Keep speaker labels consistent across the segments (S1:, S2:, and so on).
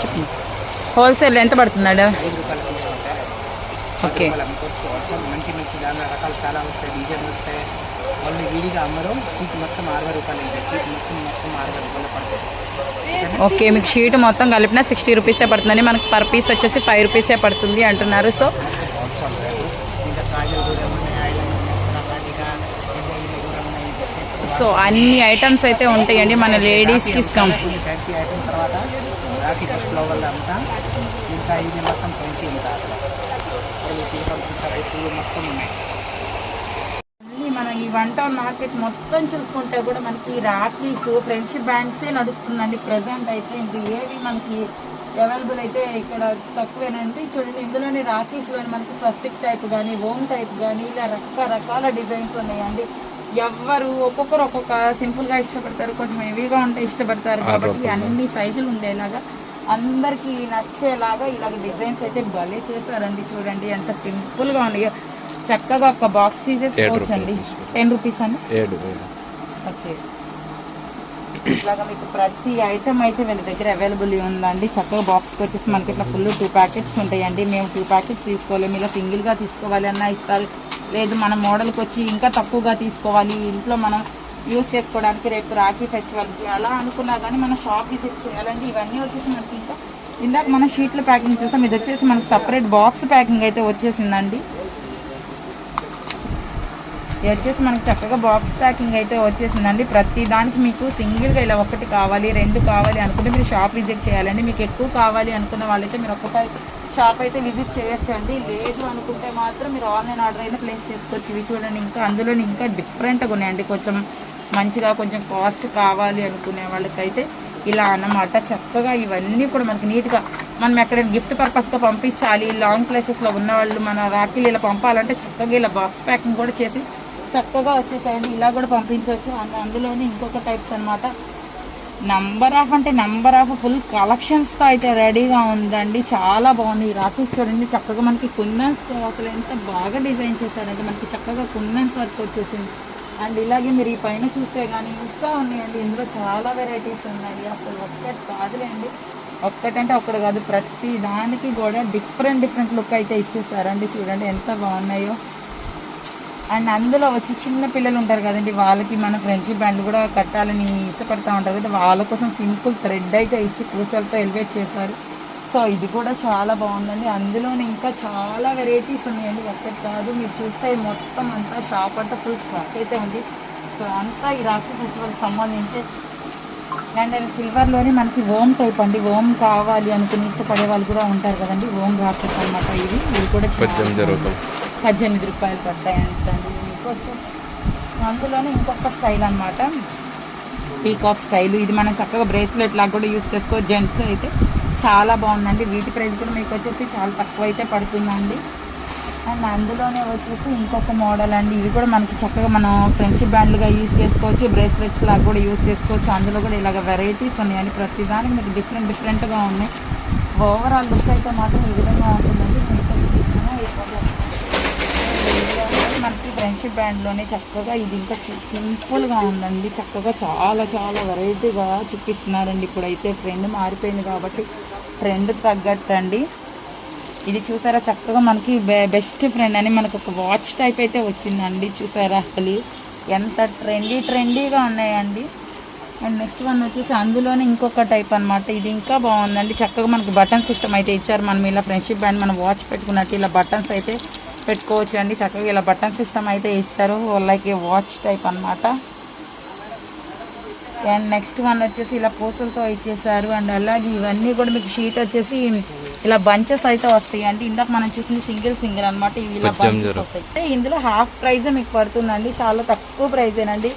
S1: చెప్పండి హోల్సేల్ ఎంత పడుతున్నాడు? ఓకే.
S2: మంచి మంచి దాని రకాలు చాలా వస్తాయి డిజైన్ వస్తాయి. వాళ్ళు విడిగా అమ్మరు సీట్ మొత్తం అరవై రూపాయలు అయితే సీట్ మొత్తం మొత్తం అరవై రూపాయలు పడుతుంది.
S1: ఓకే మీకు షీట్ మొత్తం కలిపిన సిక్స్టీ రూపీసే పడుతుందని మనకి పర్ పీస్ వచ్చేసి ఫైవ్ రూపీసే పడుతుంది అంటున్నారు. సో సో అన్ని ఐటమ్స్ అయితే ఉంటాయండి మన లేడీస్కి ఇస్తాం.
S2: రాఖీ అంతా? ఇంకా ఇది మొత్తం ఫ్యాన్సీ ఉంటారు టీ పూలు మొత్తం ఉన్నాయి.
S1: మళ్ళీ మనం ఈ వన్ టౌన్ మార్కెట్ మొత్తం చూసుకుంటే కూడా మనకి రాఖీస్ ఫ్రెండ్షిప్ బ్యాండ్సే నడుస్తుందండి. ప్రజెంట్ అయితే ఇంక ఏవి మనకి అవైలబుల్ అయితే ఇక్కడ తక్కువేనండి. చూడండి ఇందులోనే రాఖీస్లో మనకి స్వస్తిక్ టైప్ కానీ ఓమ్ టైప్ కానీ ఇలా రకరకాల డిజైన్స్ ఉన్నాయండి. ఎవ్వరు ఒక్కొక్కరు ఒక్కొక్క సింపుల్గా ఇష్టపడతారు కొంచెం హెవీగా ఉంటే ఇష్టపడతారు కాబట్టి అన్ని సైజులు ఉండేలాగా అందరికి నచ్చేలాగా ఇలాగ డిజైన్స్ అయితే భలే చేశారండి చూడండి ఎంత సింపుల్గా ఉన్నాయో చక్కగా ఒక బాక్స్ తీసేసుకోవచ్చు అండి? టెన్ రూపీస్ అండి ఓకే. ఇలాగా మీకు ప్రతి ఐటమ్ అయితే వీళ్ళ దగ్గర అవైలబుల్ ఉందండి. చక్కగా బాక్స్కి వచ్చేసి మనకి ఇట్లా ఫుల్ టూ ప్యాకెట్స్ ఉంటాయండి. మేము టూ ప్యాకెట్స్ తీసుకోలేము ఇలా సింగిల్గా తీసుకోవాలి అన్నా ఇస్తారు. లేదు మన మోడల్కి వచ్చి ఇంకా తక్కువగా తీసుకోవాలి. ఇంట్లో మనం యూస్ చేసుకోవడానికి రేపు రాఖీ ఫెస్టివల్కి అలా అనుకున్నా కానీ మనం షాప్ విజిట్ చేయాలండి. ఇవన్నీ వచ్చేసి మనకి ఇంకా ఇందాక మనం షీట్ల ప్యాకింగ్ చూస్తాం ఇది వచ్చేసి మనకి సపరేట్ బాక్స్ ప్యాకింగ్ అయితే వచ్చేసిందండి. ఇది వచ్చేసి మనకు చక్కగా బాక్స్ ప్యాకింగ్ అయితే వచ్చేసిందండి. ప్రతి దానికి మీకు సింగిల్గా ఇలా ఒకటి కావాలి రెండు కావాలి అనుకుంటే మీరు షాప్ విజిట్ చేయాలండి. మీకు ఎక్కువ కావాలి అనుకున్న వాళ్ళైతే మీరు ఒక్కసారి షాప్ అయితే విజిట్ చేయొచ్చండి. లేదు అనుకుంటే మాత్రం మీరు ఆన్లైన్ ఆర్డర్ అయినా ప్లేస్ చేసుకోవచ్చు. ఇవి చూడండి ఇంకా అందులో ఇంకా డిఫరెంట్గా ఉన్నాయండి. కొంచెం మంచిగా కొంచెం కాస్ట్ కావాలి అనుకునే వాళ్ళకైతే ఇలా అన్నమాట. చక్కగా ఇవన్నీ కూడా మనకి నీట్గా మనం ఎక్కడైనా గిఫ్ట్ పర్పస్గా పంపించాలి లాంగ్ ప్లేసెస్లో ఉన్న వాళ్ళు మన రాఖీలు ఇలా పంపాలంటే చక్కగా ఇలా బాక్స్ ప్యాకింగ్ కూడా చేసి చక్కగా వచ్చేసాయండి. ఇలా కూడా పంపించవచ్చు. అండ్ అందులోనే ఇంకొక టైప్స్ అన్నమాట. నంబర్ ఆఫ్ అంటే నంబర్ ఆఫ్ ఫుల్ కలెక్షన్స్తో అయితే రెడీగా ఉందండి. చాలా బాగుంది ఈ చూడండి చక్కగా మనకి కుందన్స్ అసలు ఎంత బాగా డిజైన్ చేశారంటే మనకి చక్కగా కుందన్స్ వర్క్ వచ్చేసింది. అండ్ ఇలాగే మీరు ఈ పైన చూస్తే కానీ ఇంకా ఉన్నాయండి. ఇందులో చాలా వెరైటీస్ ఉన్నాయి అసలు ఒక్కటి కాదులేండి. ఒక్కటంటే ఒక్కటి కాదు. ప్రతి దానికి కూడా డిఫరెంట్ డిఫరెంట్ లుక్ అయితే ఇచ్చేసారండి. చూడండి ఎంత బాగున్నాయో. అండ్ అందులో వచ్చి చిన్న పిల్లలు ఉంటారు కదండి వాళ్ళకి మన ఫ్రెండ్షిప్ బ్యాండ్ కూడా కట్టాలని ఇష్టపడతా ఉంటారు కదా వాళ్ళ కోసం సింపుల్ థ్రెడ్ అయితే ఇచ్చి పూసలతో ఎలివేట్ చేశారు సో ఇది కూడా చాలా బాగుందండి. అందులోనే ఇంకా చాలా వెరైటీస్ ఉన్నాయండి. ఒక్కటి కాదు మీరు చూస్తే మొత్తం అంతా షాప్ అంతా ఫుల్ స్టాక్ అయితే ఉంది. సో అంతా ఈ రాఖీ ఫెస్టివల్కి సంబంధించి. అండ్ అది సిల్వర్లోనే మనకి ఓమ్ టైప్ అండి. ఓమ్ కావాలి అనుకుని ఇష్టపడే వాళ్ళు కూడా ఉంటారు కదండి. ఓమ్ రాకెట్ అనమాట ఇది ఇది కూడా చాలా
S3: పద్దెనిమిది రూపాయలు
S1: పద్దెనిమిది రూపాయలు పడతాయి అంటండి మీకు వచ్చేసి అందులోనే ఇంకొక స్టైల్ అన్నమాట. Peacock style. ఇది మనం చక్కగా బ్రేస్లెట్ లాగా కూడా యూస్ చేసుకోవచ్చు. జెంట్స్ అయితే చాలా బాగుందండి. వీటి ప్రైస్ కూడా మీకు వచ్చేసి చాలా తక్కువ అయితే పడుతుందండి. అండ్ అందులోనే వచ్చేసి ఇంకొక మోడల్ అండి. ఇవి కూడా మనకి చక్కగా మనం ఫ్రెండ్షిప్ బ్యాండ్లుగా యూస్ చేసుకోవచ్చు. బ్రేస్లెట్స్ లాగా కూడా యూస్ చేసుకోవచ్చు. అందులో కూడా ఇలాగ వెరైటీస్ ఉన్నాయండి. ప్రతి దానికి మీకు డిఫరెంట్ డిఫరెంట్గా ఉన్నాయి. ఓవరాల్ లుక్ అయితే మాత్రం ఈ విధంగా ఉంటుందండి. మీకు ఈ మనకి ఫ్రెండ్షిప్ బ్యాండ్లోనే చక్కగా ఇది ఇంకా సింపుల్గా ఉందండి. చక్కగా చాలా చాలా వెరైటీగా చూపిస్తున్నారండి. ఇప్పుడైతే ట్రెండ్ మారిపోయింది కాబట్టి ట్రెండ్ తగ్గట్టండి. ఇది చూసారా? చక్కగా మనకి బె- బెస్ట్ ఫ్రెండ్ అని మనకు ఒక వాచ్ టైప్ అయితే వచ్చిందండి. చూసారా అసలు? ఎంత ట్రెండీ ట్రెండీగా ఉన్నాయండి. అండ్ నెక్స్ట్ వన్ వచ్చేసి అందులోనే ఇంకొక టైప్ అన్నమాట. ఇది ఇంకా బాగుందండి. చక్కగా మనకి బటన్ సిస్టమ్ అయితే ఇచ్చారు. మనం ఇలా ఫ్రెండ్షిప్ బ్యాండ్ మనం వాచ్ పెట్టుకున్నట్టు ఇలా బటన్స్ అయితే పెట్టుకోవచ్చు అండి. చక్కగా ఇలా బటన్ సిస్టమ్ అయితే ఇచ్చారు. లైక్ ఏ వాచ్ టైప్ అన్నమాట. అండ్ నెక్స్ట్ వన్ వచ్చేసి ఇలా పూసలతో ఇచ్చేసారు. అండ్ అలాగే ఇవన్నీ కూడా మీకు షీట్ వచ్చేసి ఇలా బంచెస్ అయితే వస్తాయి అంటే ఇందాక మనం చూసింది సింగిల్ సింగిల్ అనమాట ఇవి ఇలా బంచెస్ వస్తాయి. అంటే ఇందులో హాఫ్ ప్రైజే మీకు పడుతుందండి. చాలా తక్కువ ప్రైజేనండి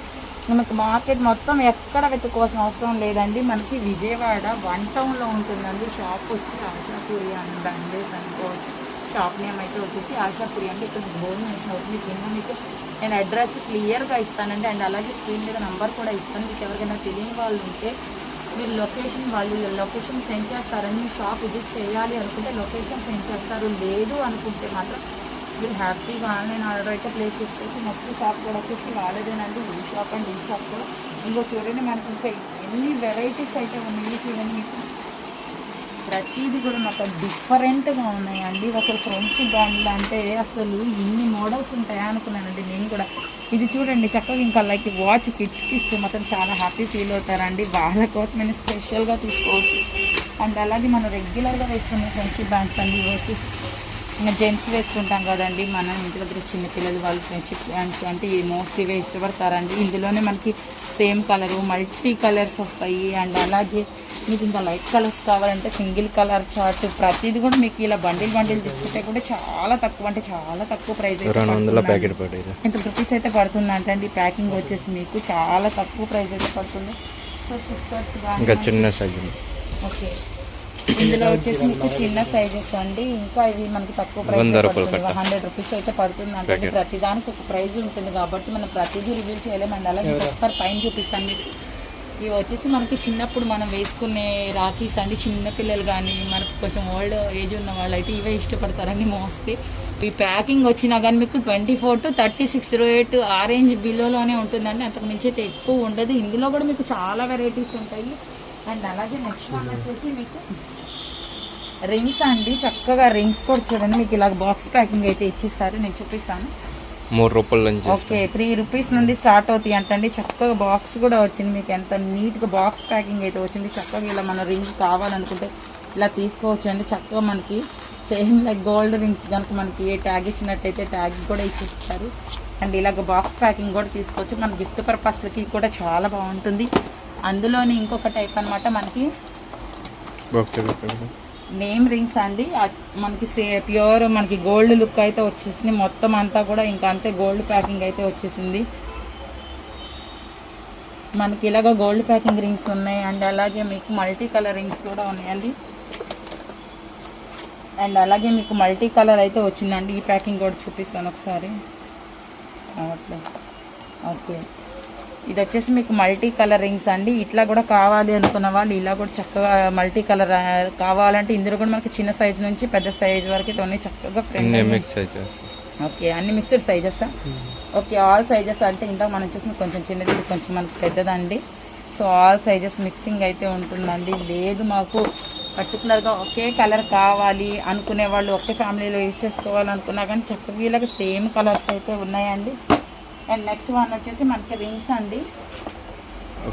S1: మనకు మార్కెట్ మొత్తం ఎక్కడ వెతుక్కోవాల్సిన అవసరం లేదండి. మనకి విజయవాడ వన్ టౌన్లో ఉంటుందండి. షాప్ వచ్చి ఆశాపురి అండి అనుకోవచ్చు షాప్ నేమ్ అయితే వచ్చేసి ఆశాపురి అండి ఇక్కడ బోర్డు మెన్షన్ అవుతుంది కింద మీకు నేను అడ్రస్ క్లియర్గా ఇస్తానండి. అండ్ అలాగే స్క్రీన్ మీద నంబర్ కూడా ఇస్తాను. మీకు ఎవరికైనా తెలియని వాళ్ళు ఉంటే మీరు లొకేషన్ వాళ్ళు లొకేషన్ సెండ్ చేస్తారని మీ షాప్ విజిట్ చేయాలి అనుకుంటే లొకేషన్ సెండ్ చేస్తారు. లేదు అనుకుంటే మాత్రం మీరు హ్యాపీగా ఆన్లైన్ ఆర్డర్ అయితే ప్లేస్ చేసుకోవచ్చు. నెక్స్ట్ షాప్ కూడా వచ్చేసి వాళ్ళదేనండి. ఈ షాప్ అండ్ ఈ షాప్ కూడా. ఇంకో చూడండి మనకు ఇంకా ఎన్ని వెరైటీస్ అయితే ఉన్నాయి చూడండి మీకు. ప్రతిదీ కూడా నాకు డిఫరెంట్గా ఉన్నాయండి. అసలు ఫ్రెండ్స్ బ్యాండ్లు అంటే అసలు ఇన్ని మోడల్స్ ఉంటాయా అనుకున్నానండి నేను కూడా. ఇది చూడండి చక్కగా ఇంకా లైక్ వాచ్ కిడ్స్కి ఇస్తే మాత్రం చాలా హ్యాపీ ఫీల్ అవుతారండి. వాళ్ళ కోసం నేను స్పెషల్గా తీసుకోవచ్చు. అండ్ అలాగే మనం రెగ్యులర్గా వేసుకునే ఫ్రెండ్షిప్ బ్యాండ్స్ అండి ఇవి వచ్చేసి ఇంకా జెంట్స్ వేసుకుంటాం కదండి. మనం ఇంటి దగ్గర చిన్న పిల్లలు వాళ్ళు ఫ్రెండ్షిప్ బ్యాండ్స్ అంటే మోస్ట్ ఇవే ఇష్టపడతారండి. ఇందులోనే మనకి సేమ్ కలరు మల్టీ కలర్స్ వస్తాయి. అండ్ అలాగే మీకు ఇంకా లైట్ కలర్స్ కావాలంటే సింగిల్ కలర్ చార్ట్ ప్రతిదీ కూడా మీకు ఇలా బండిల్ బండిల్ తీసుకుంటే కూడా చాలా తక్కువ అంటే చాలా తక్కువ ప్రైస్ ఇంత రూపీస్ అయితే పడుతుంది అంటే ఈ ప్యాకింగ్ వచ్చేసి మీకు చాలా తక్కువ ప్రైస్ అయితే పడుతుంది. సో
S3: ఇంకా చిన్న సైజు.
S1: ఓకే. ఇందులో వచ్చేసి మీకు చిన్న సైజెస్ అండి. ఇంకా ఇవి మనకి తక్కువ ప్రైస్. హండ్రెడ్ రూపీస్ అయితే పడుతుంది. అంటే. ప్రతి దానికి ఒక ప్రైస్ ఉంటుంది కాబట్టి మనం ప్రతిదీ రివ్యూ చేయలేమండి. అలాగే ఒకసారి పైన చూపిస్తాను మీకు ఇవి వచ్చేసి మనకి చిన్నప్పుడు మనం వేసుకునే రాఖీస్ అండి. చిన్న పిల్లలు కానీ మనకు కొంచెం ఓల్డ్ ఏజ్ ఉన్న వాళ్ళు అయితే ఇవే ఇష్టపడతారండి మోస్ట్లీ ఈ ప్యాకింగ్ వచ్చినా కానీ మీకు twenty four to thirty six rate ఆ రేంజ్ బిలోలోనే ఉంటుందండి. అంతకు మించి అయితే ఎక్కువ ఉండదు. ఇందులో కూడా మీకు చాలా వెరైటీస్ ఉంటాయి. అండ్ అలాగే నెక్స్ట్ వన్ వచ్చేసి మీకు రింగ్స్ అండి. చక్కగా రింగ్స్ కూడా చూడండి. మీకు ఇలా బాక్స్ ప్యాకింగ్ అయితే ఇచ్చిస్తారు. నేను చూపిస్తాను.
S3: మూడు రూపాయల నుంచి
S1: ఓకే త్రీ రూపీస్ నుండి స్టార్ట్ అవుతాయి అంటండి. చక్కగా బాక్స్ కూడా వచ్చింది. మీకు ఎంత నీట్గా బాక్స్ ప్యాకింగ్ అయితే వచ్చింది. చక్కగా ఇలా మన రింగ్ కావాలనుకుంటే ఇలా తీసుకోవచ్చు అండి చక్కగా మనకి సేమ్ లైక్ గోల్డ్ రింగ్స్ కనుక మనకి ఏ ట్యాగ్ ఇచ్చినట్టయితే ట్యాగ్ కూడా ఇచ్చిస్తారు. అండ్ ఇలాగ బాక్స్ ప్యాకింగ్ కూడా తీసుకోవచ్చు. మన గిఫ్ట్ పర్పస్లకి కూడా చాలా బాగుంటుంది. అందులోని ఇంకొక టైప్ అన్నమాట మనకి
S3: బాక్స్
S1: నేమ్ రింగ్స్ అండి. మనకి సే ప్యూర్ మనకి గోల్డ్ లుక్ అయితే వచ్చేసింది. మొత్తం అంతా కూడా ఇంకా అంతే గోల్డ్ ప్యాకింగ్ అయితే వచ్చేసింది. మనకి ఇలాగ గోల్డ్ ప్యాకింగ్ రింగ్స్ ఉన్నాయి. అండ్ అలాగే మీకు మల్టీ కలర్ రింగ్స్ కూడా ఉన్నాయండి. అండ్ అలాగే మీకు మల్టీ కలర్ అయితే వచ్చిందండి. ఈ ప్యాకింగ్ కూడా చూపిస్తాను ఒకసారి. ఓకే. ఇది వచ్చేసి మీకు మల్టీ కలర్ రింగ్స్ అండి. ఇట్లా కూడా కావాలి అనుకున్న వాళ్ళు ఇలా కూడా చక్కగా మల్టీ కలర్ కావాలంటే ఇందులో కూడా మనకి చిన్న సైజ్ నుంచి పెద్ద సైజ్ వరకు ఉన్నాయి చక్కగా ఓకే అన్ని mixed sizes okay all sizes అంటే ఇందాక మనం చూసిన కొంచెం చిన్నది ఇది కొంచెం మనకి పెద్దదండి. సో ఆల్ సైజెస్ మిక్సింగ్ అయితే ఉంటుందండి. లేదు మాకు పర్టికులర్గా ఒకే కలర్ కావాలి అనుకునే వాళ్ళు ఒకే ఫ్యామిలీలో యూజ్ చేసుకోవాలనుకున్నా కానీ చక్కగా వీళ్ళకి సేమ్ కలర్స్ అయితే ఉన్నాయండి. అండ్ నెక్స్ట్ వన్ వచ్చేసి మనకి రింగ్స్ అండి.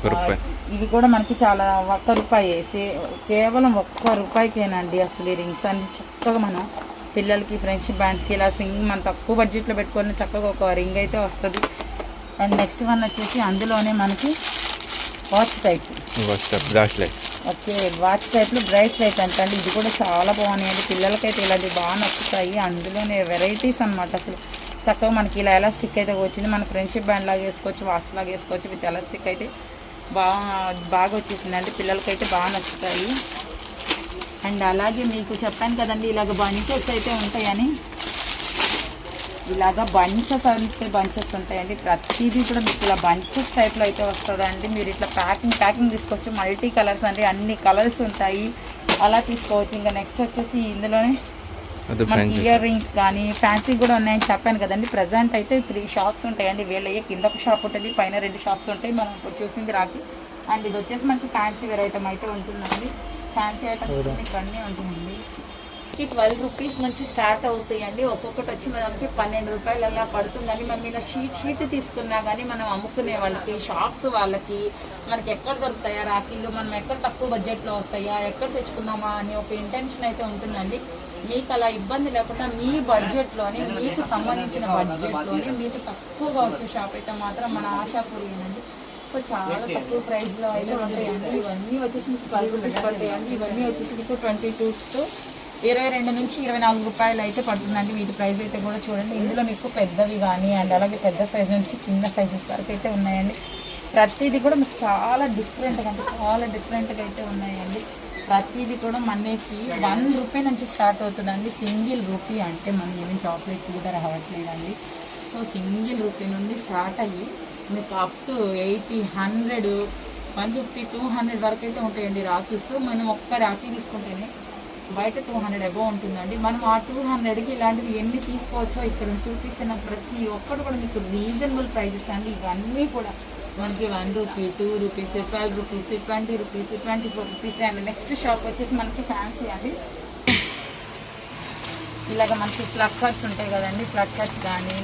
S3: రూపాయి.
S1: ఇవి కూడా మనకి చాలా ఒక్క రూపాయి. సే- కేవలం ఒక్క రూపాయికేనండి అసలు ఈ రింగ్స్ అన్ని. చక్కగా మనం పిల్లలకి ఫ్రెండ్షిప్ బ్యాండ్స్కి ఇలా సింగ్ మనం తక్కువ బడ్జెట్లో పెట్టుకొని చక్కగా ఒక రింగ్ అయితే వస్తుంది. అండ్ నెక్స్ట్ వన్ వచ్చేసి అందులోనే మనకి వాచ్ టైప్ ఓకే వాచ్ టైప్లో బ్రేస్లెట్ అంటండి. ఇది కూడా చాలా బాగున్నాయండి. పిల్లలకైతే ఇలాంటివి బాగా నచ్చుతాయి. అందులోనే వెరైటీస్ అన్నమాట అసలు. చక్కగా మనకి ఇలా ఎలాస్టిక్ అయితే వచ్చింది. మన ఫ్రెండ్షిప్ బ్యాండ్ లాగా వేసుకోవచ్చు వాచ్ లాగా వేసుకోవచ్చు విత్ ఎలాస్టిక్ అయితే బాగా బాగా వచ్చేసిందండి. పిల్లలకైతే బాగా నచ్చుతాయి. అండ్ అలాగే మీకు చెప్పాను కదండి ఇలాగ బంచెస్ అయితే ఉంటాయని. ఇలాగ బంచెస్ అంటే బంచెస్ ఉంటాయండి. ప్రతిదీ కూడా మీకు ఇలా బంచెస్ టైప్లో అయితే వస్తుందండి. మీరు ఇట్లా ప్యాకింగ్ ప్యాకింగ్ తీసుకోవచ్చు. మల్టీ కలర్స్ అండి. అన్ని కలర్స్ ఉంటాయి. అలా తీసుకోవచ్చు. ఇంకా నెక్స్ట్ వచ్చేసి ఇందులోనే మనకి ఇయర్ రింగ్స్ కానీ ఫ్యాన్సీ కూడా ఉన్నాయని చెప్పాను కదండి. ప్రజెంట్ అయితే త్రీ షాప్స్ ఉంటాయండి. వీళ్ళయ్యే కింద ఒక షాప్ ఉంటుంది పైన రెండు షాప్స్ ఉంటాయి. మనం ఇప్పుడు చూసింది రాకి అండ్ ఇది వచ్చేసి మనకి ఫ్యాన్సీ వేర్ ఐటమ్ అయితే ఉంటుందండి. ఫ్యాన్సీ ఐటమ్స్ మీకు అన్నీ ఉంటుందండి. ట్వెల్వ్ రూపీస్ నుంచి స్టార్ట్ అవుతాయండి. ఒక్కొక్కటి వచ్చి మనకి పన్నెండు రూపాయలు అలా పడుతుందండి. మనం ఇలా షీట్ షీట్ తీసుకున్నా కానీ మనం అమ్ముకునే వాళ్ళకి షాప్స్ వాళ్ళకి మనకి ఎక్కడ దొరుకుతాయా రాఖీలు? మనం ఎక్కడ తక్కువ బడ్జెట్లో వస్తాయా? ఎక్కడ తెచ్చుకుందామా? అని ఒక ఇంటెన్షన్ అయితే ఉంటుందండి. మీకు అలా ఇబ్బంది లేకుండా మీ బడ్జెట్లోని మీకు సంబంధించిన బడ్జెట్లోని మీకు తక్కువగా వచ్చే షాప్ అయితే మాత్రం మన ఆశాపురినండి సో చాలా తక్కువ ప్రైస్లో అయితే ఉంటాయండి ఇవన్నీ వచ్చేసి మీకు ట్వెల్వ్ రూపీస్ పడతాయండి. ఇవన్నీ వచ్చేసి మీకు ట్వంటీ టూ టు ఇరవై రెండు నుంచి ఇరవై నాలుగు రూపాయలు అయితే పడుతుందండి. వీటి ప్రైస్ అయితే కూడా చూడండి. ఇందులో మీకు పెద్దవి కానీ అండ్ అలాగే పెద్ద సైజ్ నుంచి చిన్న సైజెస్ వరకు అయితే ఉన్నాయండి. ప్రతిదీ కూడా మీకు చాలా డిఫరెంట్గా అంటే చాలా డిఫరెంట్గా అయితే ఉన్నాయండి. ప్రతిదీ కూడా మనకి వన్ రూపీ నుంచి స్టార్ట్ అవుతుందండి. సింగిల్ రూపీ అంటే మనం ఏమి చాక్లెట్స్ కూడా రావట్లేదండి సో సింగిల్ రూపీ నుండి స్టార్ట్ అయ్యి మీకు up to eighty hundred one fifty two hundred వరకు అయితే ఉంటాయండి రాఖీస్ మనం ఒక్క రాఖీ తీసుకుంటేనే బయట టూ హండ్రెడ్ అబోవ్ ఉంటుందండి. మనం ఆ టూ హండ్రెడ్కి ఇలాంటివి ఎన్ని తీసుకోవచ్చో ఇక్కడ చూపిస్తున్న ప్రతి ఒక్కటి కూడా మీకు రీజనబుల్ ప్రైజెస్ అండి. ఇవన్నీ కూడా మనకి one rupee two rupees twelve rupees twenty rupees twenty four rupees and next shop వచ్చేసి మనకి ఫ్యాన్సీ అండి. ఇలాగ మనకి ప్లక్కర్స్ ఉంటాయి కదండి ప్లక్కర్స్ కానీ